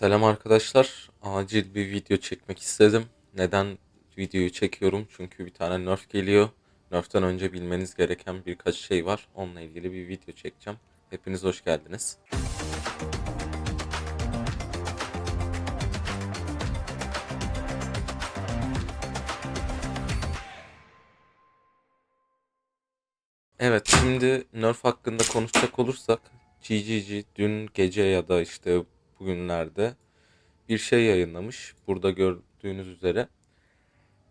Selam arkadaşlar. Acil bir video çekmek istedim. Neden videoyu çekiyorum? Çünkü bir tane nerf geliyor. Nerf'ten önce bilmeniz gereken birkaç şey var. Onunla ilgili bir video çekeceğim. Hepiniz hoş geldiniz. Evet, şimdi Nerf hakkında konuşacak olursak GGG dün gece ya da işte bugünlerde bir şey yayınlamış. Burada gördüğünüz üzere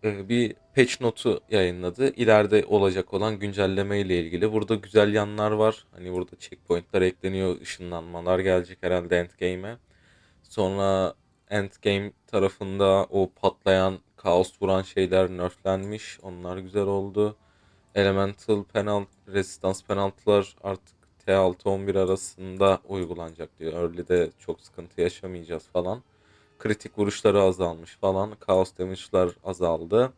Ee, bir patch notu yayınladı. İleride olacak olan güncelleme ile ilgili. Burada güzel yanlar var. Hani burada checkpointler ekleniyor, ışınlanmalar gelecek herhalde endgame'e. Sonra endgame tarafında o patlayan, kaos vuran şeyler nerflenmiş. Onlar güzel oldu. Elemental penalt, resistance penaltılar artık T6-11 arasında uygulanacak diyor. Early'de çok sıkıntı yaşamayacağız falan. Kritik vuruşları azalmış falan. Chaos damage'lar azaldı.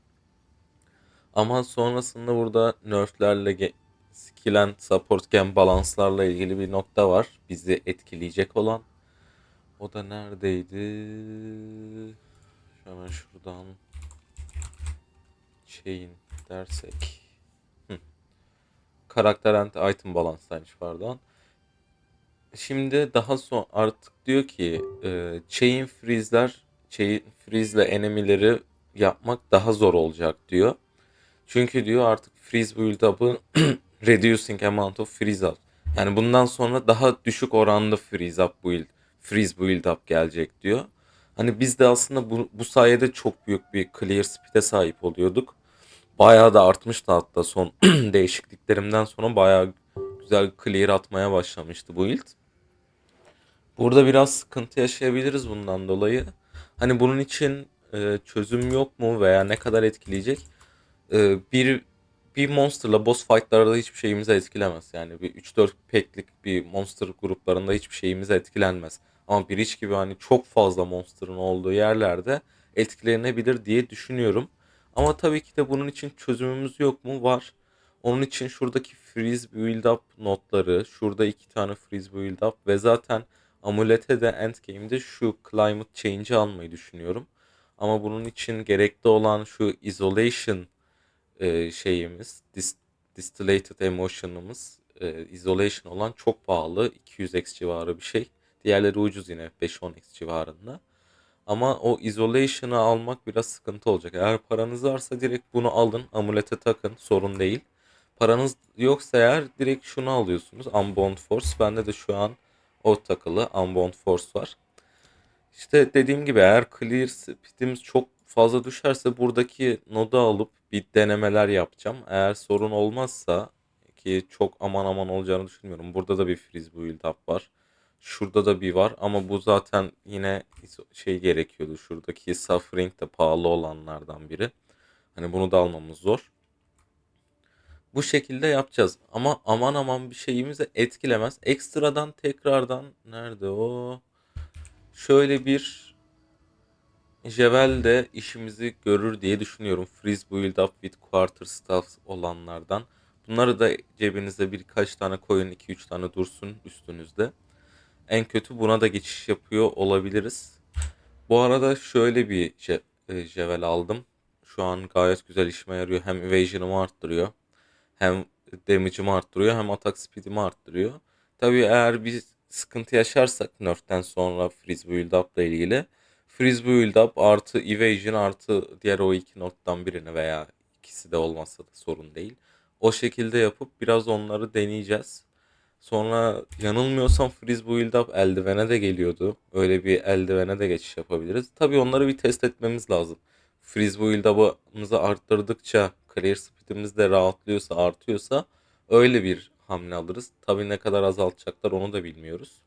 Ama sonrasında burada nerflerle skill and support gen balanslarla ilgili bir nokta var. Bizi etkileyecek olan. O da neredeydi? Hemen şuradan chain dersek. Karakter and item balanslarmış pardon. Şimdi daha son artık diyor ki e, chain freeze'ler chain freeze'le enemileri yapmak daha zor olacak diyor. Çünkü diyor artık freeze build up'ı reducing amount of freeze up. Yani bundan sonra daha düşük oranda freeze up build, freeze build up gelecek diyor. Hani biz de aslında bu, bu sayede çok büyük bir clear speed'e sahip oluyorduk. Bayağı da artmıştı hatta son değişikliklerimden sonra bayağı güzel clear atmaya başlamıştı bu build. Burada biraz sıkıntı yaşayabiliriz bundan dolayı. Hani bunun için e, çözüm yok mu veya ne kadar etkileyecek? E, bir bir monsterla boss fight'larda hiçbir şeyimizi etkilemez. Yani bir 3-4 peklik bir monster gruplarında hiçbir şeyimizi etkilenmez. Ama bir iç gibi hani çok fazla monster'ın olduğu yerlerde etkilenebilir diye düşünüyorum. Ama tabii ki de bunun için çözümümüz yok mu? Var. Onun için şuradaki freeze build up notları, şurada iki tane freeze build up ve zaten Amulete de endgame'de şu climate change'i almayı düşünüyorum. Ama bunun için gerekli olan şu isolation e, şeyimiz, dis, distillated emotion'ımız, e, isolation olan çok pahalı. 200x civarı bir şey. Diğerleri ucuz yine 5-10x civarında. Ama o isolation'ı almak biraz sıkıntı olacak. Eğer paranız varsa direkt bunu alın, amulete takın, sorun değil. Paranız yoksa eğer direkt şunu alıyorsunuz. Unbound Force. Bende de şu an o takılı Unbound Force var. İşte dediğim gibi eğer clear speed'imiz çok fazla düşerse buradaki nodu alıp bir denemeler yapacağım. Eğer sorun olmazsa ki çok aman aman olacağını düşünmüyorum. Burada da bir freeze build up var. Şurada da bir var ama bu zaten yine şey gerekiyordu. Şuradaki suffering de pahalı olanlardan biri. Hani bunu da almamız zor. Bu şekilde yapacağız. Ama aman aman bir şeyimizi etkilemez. Ekstradan tekrardan nerede o? Şöyle bir Jevel de işimizi görür diye düşünüyorum. Freeze Build Up with Quarter Staff olanlardan. Bunları da cebinizde birkaç tane koyun, 2-3 tane dursun üstünüzde. En kötü buna da geçiş yapıyor olabiliriz. Bu arada şöyle bir je- e, Jevel aldım. Şu an gayet güzel işime yarıyor. Hem evasion'ımı arttırıyor. Hem damage'ımı arttırıyor hem atak speed'imi arttırıyor. Tabii eğer bir sıkıntı yaşarsak nerf'ten sonra freeze build up ile ilgili freeze build up artı evasion artı diğer o iki nottan birini veya ikisi de olmazsa da sorun değil. O şekilde yapıp biraz onları deneyeceğiz. Sonra yanılmıyorsam freeze build up eldivene de geliyordu. Öyle bir eldivene de geçiş yapabiliriz. Tabii onları bir test etmemiz lazım. Freeze build up'ımızı arttırdıkça clear speed'imiz de rahatlıyorsa, artıyorsa öyle bir hamle alırız. Tabii ne kadar azaltacaklar onu da bilmiyoruz.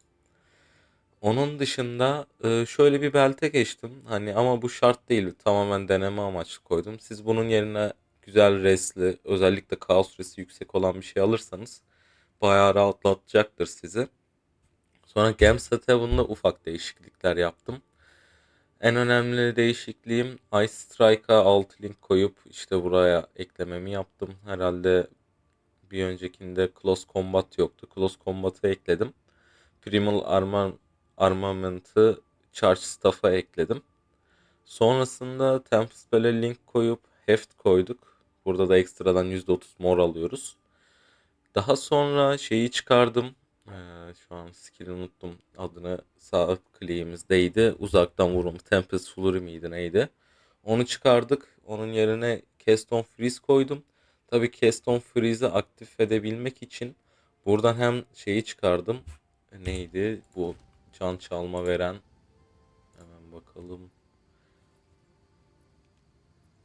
Onun dışında e, şöyle bir belte geçtim. Hani ama bu şart değil. Tamamen deneme amaçlı koydum. Siz bunun yerine güzel resli, özellikle kaos resi yüksek olan bir şey alırsanız bayağı rahatlatacaktır sizi. Sonra Gamesat Heaven'da ufak değişiklikler yaptım. En önemli değişikliğim Ice Strike'a 6 link koyup işte buraya eklememi yaptım. Herhalde bir öncekinde Close Combat yoktu. Close Combat'ı ekledim. Primal Armor, Armament'ı charge staff'a ekledim. Sonrasında Tempest Bell'e link koyup heft koyduk. Burada da ekstradan %30 mor alıyoruz. Daha sonra şeyi çıkardım. Ee, şu an skill'i unuttum adını. Sağ kliğimizdeydi. Uzaktan vurun. Tempest Flurry miydi neydi? Onu çıkardık. Onun yerine Keston Freeze koydum. Tabii Keston Freeze'i aktif edebilmek için buradan hem şeyi çıkardım. Neydi? Bu can çalma veren. Hemen bakalım.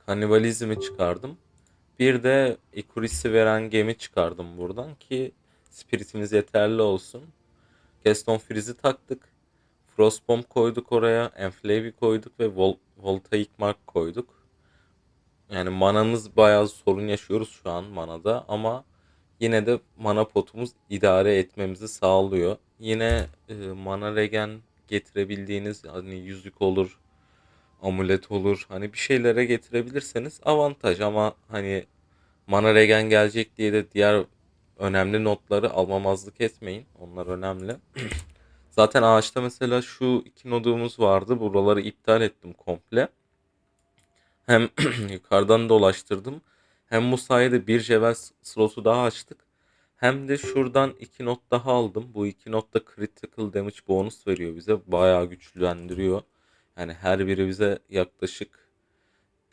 Kanibalizmi çıkardım. Bir de Ikuris'i veren gemi çıkardım buradan ki spiritimiz yeterli olsun. Gaston Freeze'i taktık. Frostbomb koyduk oraya. Enflavi koyduk ve Vol Voltaic Mark koyduk. Yani manamız bayağı sorun yaşıyoruz şu an manada ama yine de mana potumuz idare etmemizi sağlıyor. Yine e, mana regen getirebildiğiniz hani yüzük olur, amulet olur. Hani bir şeylere getirebilirseniz avantaj ama hani mana regen gelecek diye de diğer önemli notları almamazlık etmeyin. Onlar önemli. Zaten ağaçta mesela şu iki nodumuz vardı. Buraları iptal ettim komple. Hem yukarıdan dolaştırdım. Hem bu sayede bir jevel slotu daha açtık. Hem de şuradan iki not daha aldım. Bu iki not da critical damage bonus veriyor bize. Bayağı güçlendiriyor. Yani her biri bize yaklaşık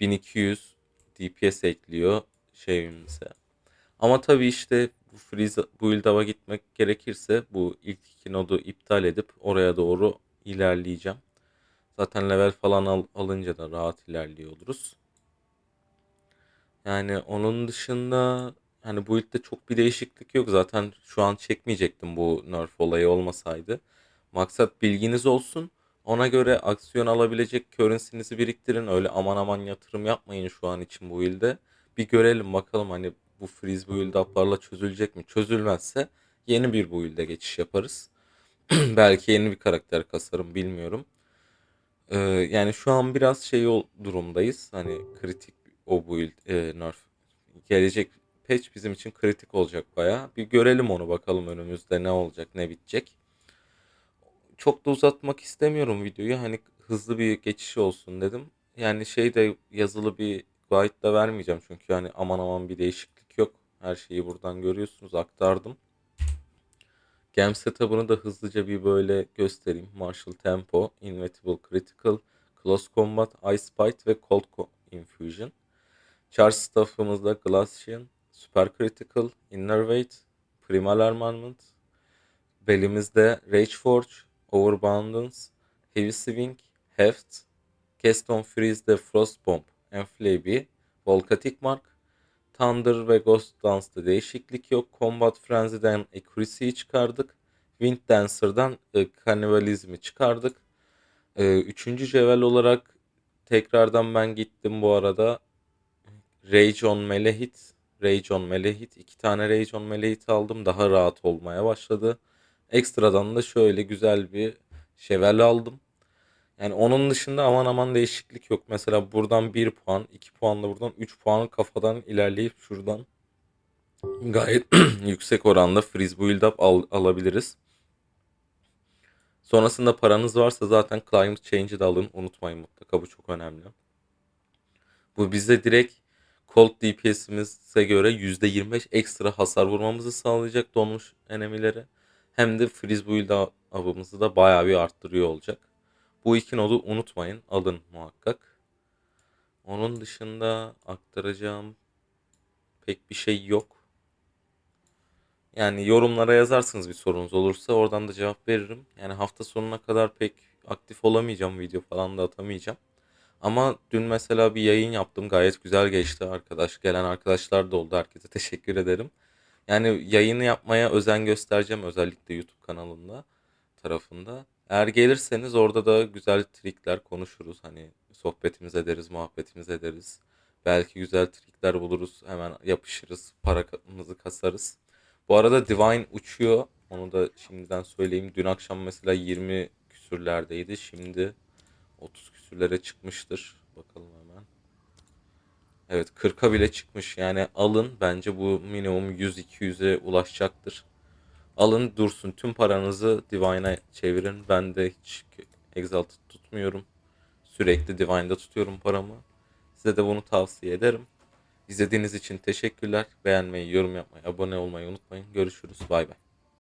1200 DPS ekliyor şeyimize. Ama tabii işte bu freeze build'a gitmek gerekirse bu ilk iki nodu iptal edip oraya doğru ilerleyeceğim. Zaten level falan al, alınca da rahat ilerliyor oluruz. Yani onun dışında hani bu ilkte çok bir değişiklik yok. Zaten şu an çekmeyecektim bu nerf olayı olmasaydı. Maksat bilginiz olsun. Ona göre aksiyon alabilecek currency'nizi biriktirin. Öyle aman aman yatırım yapmayın şu an için bu ilde. Bir görelim bakalım hani bu freeze build up'larla çözülecek mi? Çözülmezse yeni bir build'e geçiş yaparız. Belki yeni bir karakter kasarım bilmiyorum. Ee, yani şu an biraz şey o durumdayız. Hani kritik o build e, nerf. Gelecek patch bizim için kritik olacak baya. Bir görelim onu bakalım önümüzde ne olacak ne bitecek. Çok da uzatmak istemiyorum videoyu. Hani hızlı bir geçiş olsun dedim. Yani şey de yazılı bir guide da vermeyeceğim çünkü yani aman aman bir değişiklik yok. Her şeyi buradan görüyorsunuz aktardım. Gem setup'ını da hızlıca bir böyle göstereyim. Martial Tempo, Inevitable Critical, Close Combat, Ice Bite ve Cold Infusion. Charge staff'ımızda Glacian, Super Critical, Inner Weight, Primal Armament. Belimizde Rage Forge, Overabundance, Heavy Swing, Heft, Keston Freeze'de Frost Bomb, Enflaby, Volcatic Mark, Thunder ve Ghost Dance'da değişiklik yok. Combat Frenzy'den Accuracy'yi çıkardık. Wind Dancer'dan e, Cannibalizm'i çıkardık. E, üçüncü level olarak tekrardan ben gittim bu arada. Rage on Melehit. Rage on Melehit. iki tane Rage on Melehit aldım. Daha rahat olmaya başladı. Ekstradan da şöyle güzel bir şevel aldım. Yani onun dışında aman aman değişiklik yok. Mesela buradan 1 puan, 2 puanla buradan 3 puan kafadan ilerleyip şuradan gayet yüksek oranda freeze build up al alabiliriz. Sonrasında paranız varsa zaten climate change'i de alın. Unutmayın mutlaka bu çok önemli. Bu bize direkt cold DPS'imize göre %25 ekstra hasar vurmamızı sağlayacak donmuş enemilere. Hem de freeze build up'ımızı da bayağı bir arttırıyor olacak. Bu iki nodu unutmayın. Alın muhakkak. Onun dışında aktaracağım pek bir şey yok. Yani yorumlara yazarsınız bir sorunuz olursa oradan da cevap veririm. Yani hafta sonuna kadar pek aktif olamayacağım video falan da atamayacağım. Ama dün mesela bir yayın yaptım. Gayet güzel geçti arkadaş. Gelen arkadaşlar da oldu. Herkese teşekkür ederim. Yani yayını yapmaya özen göstereceğim özellikle YouTube kanalında tarafında. Eğer gelirseniz orada da güzel trikler konuşuruz. Hani sohbetimiz ederiz, muhabbetimiz ederiz. Belki güzel trikler buluruz. Hemen yapışırız. Paramızı kasarız. Bu arada Divine uçuyor. Onu da şimdiden söyleyeyim. Dün akşam mesela 20 küsürlerdeydi. Şimdi 30 küsürlere çıkmıştır. Bakalım hemen. Evet 40'a bile çıkmış. Yani alın. Bence bu minimum 100-200'e ulaşacaktır. Alın dursun tüm paranızı Divine'a çevirin. Ben de hiç Exalted tutmuyorum. Sürekli Divine'da tutuyorum paramı. Size de bunu tavsiye ederim. İzlediğiniz için teşekkürler. Beğenmeyi, yorum yapmayı, abone olmayı unutmayın. Görüşürüz. Bay bay.